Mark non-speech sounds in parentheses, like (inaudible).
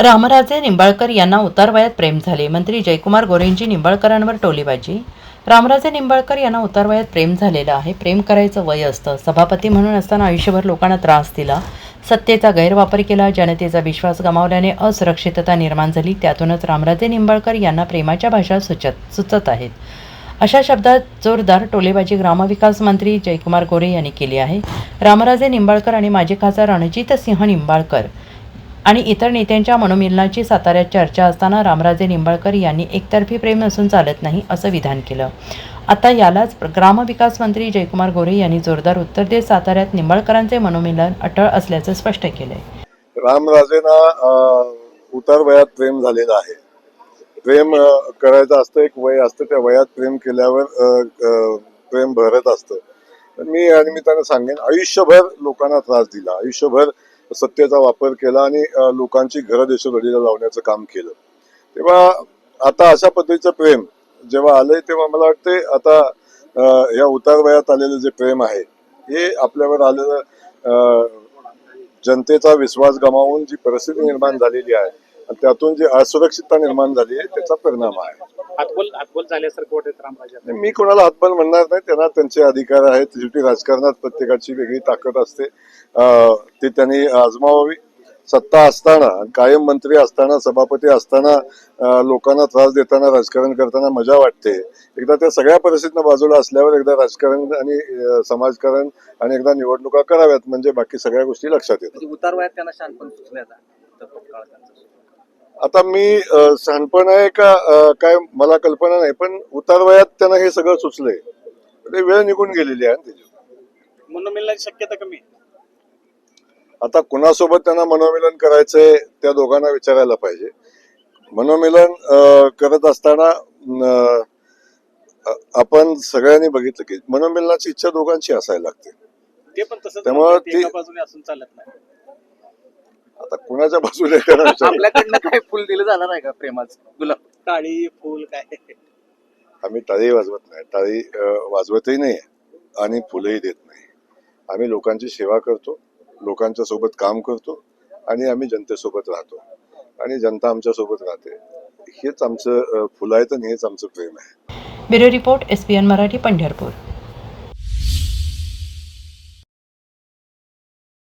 रामराजे निंबाळकर यांना उतारवयात प्रेम झाले. मंत्री जयकुमार गोरेंची निंबाळकरांवर टोलीबाजी. रामराजे निंबाळकर यांना उतारवयात प्रेम झालेलं आहे. प्रेम करायचं वय असतं. सभापती म्हणून असताना आयुष्यभर लोकांना त्रास दिला. सत्तेचा गैरवापर केला. जनतेचा विश्वास गमावल्याने असुरक्षितता निर्माण झाली. त्यातूनच रामराजे निंबाळकर यांना प्रेमाच्या भाषा सुचत सुचत आहेत. अशा शब्दात जोरदार टोलेबाजी ग्रामविकास मंत्री जयकुमार गोरे यांनी केली आहे. रामराजे निंबाळकर आणि माजी खासदार रणजितसिंह निंबाळकर आणि इतर नेत्यांच्या मनोमिलनाची साताऱ्यात चर्चा असताना रामराजे निंबाळकर यांनी एकतर्फी प्रेम नसून चालत नाही असं विधान केलं. आता यालाच ग्रामविकास मंत्री जयकुमार गोरे यांनी जोरदार उत्तर देत साताऱ्यात निंबाळकरांचे मनोमिलन अटळ असल्याचं स्पष्ट केलंय. रामराजेंना उतार वयात प्रेम झालेलं आहे. प्रेम करायचं असतं एक वय असतं त्या वयात प्रेम केल्यावर प्रेम भरत असतं. मी या निमित्तानं सांगेन आयुष्यभर लोकांना त्रास दिला. आयुष्यभर सत्तेचा वापर केला आणि लोकांची घरं देशोधडीला लावण्याचं काम केलं. तेव्हा आता अशा पद्धतीचं प्रेम जेव्हा आलंय तेव्हा मला वाटते आता या उतार वयात आलेलं जे प्रेम आहे हे आपल्यावर आलेलं जनतेचा विश्वास गमावून जी परिस्थिती निर्माण झालेली आहे आणि त्यातून जी असुरक्षितता निर्माण झाली आहे त्याचा परिणाम आहे. हातबोल हातबोल झाल्यासारखं वाटत रामराजे. मी कोणाला हातबल म्हणणार नाही. त्यांना त्यांचे अधिकार आहेत. शेवटी राजकारणात प्रत्येकाची वेगळी ताकद असते. ती त्यांनी आजमावावी. सत्ता असताना कायम मंत्री असताना सभापती असताना लोकांना त्रास देताना राजकारण करताना मजा वाटते. एकदा त्या सगळ्या परिस्थितीनं बाजूला असल्यावर एकदा राजकारण आणि समाजकारण आणि एकदा निवडणुका कराव्यात. म्हणजे बाकी सगळ्या गोष्टी लक्षात येतात. म्हणजे उतार वयात त्यांना शानपण सुचले आता मी शहाणपण आहे का काय मला कल्पना नाही पण उतार वयात त्यांना हे सगळं सुचलंय. ते वेळ निघून गेलेली आहे त्याची. मनोमिलनाची शक्यता कमी. आता कुणासोबत त्यांना मनोमिलन करायचंय त्या दोघांना विचारायला पाहिजे. मनोमिलन करत असताना आपण सगळ्यांनी बघितलं की मनोमिलनाची इच्छा दोघांची असायला लागते. ते पण तसंच त्यामुळं म्हणतात, ती- एका बाजूने असून चालत नाही आता कुणाच्या बाजूने (laughs) आपल्याकडनं काय फुल दिलं जाणार आहे का प्रेमाचं? गुलाब. टाळी फुल काय? आम्ही टाळी वाजवत नाही. टाळी अ, वाजवतही नाही आणि फुलंही देत नाही. आम्ही लोकांची सेवा करतो लोकांच्या सोबत काम करतो आणि आम्ही जनतेसोबत राहतो. आणि जनता आमच्यासोबत राहते. हेच आमचं अ, फुलं आहेत आणि हेच आमचं प्रेम आहे. Bureau report S P N Marathi Pandharpur.